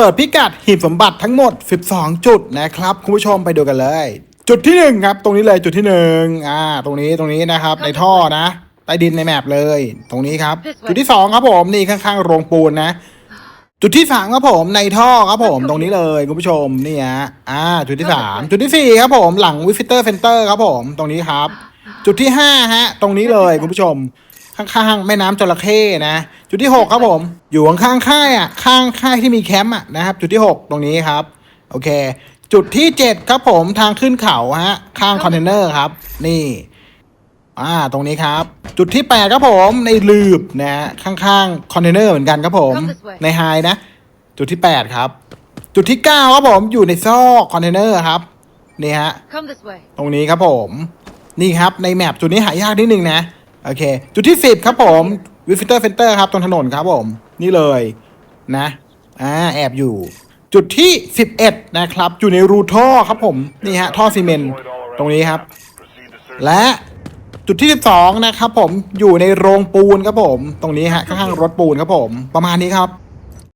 เปิดพิกัดหีบสมบัติทั้งหมด 12 จุดนะครับ คุณผู้ชมไปดูกันเลย จุดที่หนึ่งครับ ตรงนี้เลยจุดที่หนึ่งอ่าตรงนี้ตรงนี้นะครับ ในท่อนะใต้ดินในแมปเลย ตรงนี้ครับ จุดที่สองครับผมนี่ข้างๆโรงปูนนะ จุดที่สามครับผมในท่อครับผมตรงนี้เลยคุณผู้ชมนี่ฮะอ่า จุดที่สามจุดที่สี่ครับผมหลังวิฟิเตอร์เซ็นเตอร์ครับผมตรงนี้ครับ จุดที่ห้าฮะ ตรงนี้เลยคุณผู้ชม ข้างๆแม่น้ำจระเข้นะ จุดที่หกครับผม อยู่ข้างๆค่ายอะข้างค่ายที่มีแคมป์อะนะครับ จุดที่หกตรงนี้ครับ โอเค จุดที่เจ็ดครับผมทางขึ้นเขาฮะข้างคอนเทนเนอร์ครับ นี่อ่าตรงนี้ครับ จุดที่แปดครับผมในลืบนะฮะข้างๆคอนเทนเนอร์เหมือนกันครับผม Come this way ในไฮนะ จุดที่แปดครับ จุดที่เก้าครับผมอยู่ในซอกคอนเทนเนอร์ครับนี่ฮะ Come this way. ตรงนี้ครับผม นี่ครับในแมปจุดนี้หายากนิดนึงนะ โอเค จุดที่สิบครับผมวิฟิเตอร์เฟนเตอร์ครับตรงถนนครับผม นี่เลยนะอ่าแอบอยู่ จุดที่สิบเอ็ดนะครับ อยู่ในรูท่อครับผมนี่ฮะท่อซีเมนต์ตรงนี้ครับ และจุดที่ 12 นะครับผมอยู่ในโรงปูนครับผม ตรงนี้ฮะข้างๆรถปูนครับผม ประมาณนี้ครับ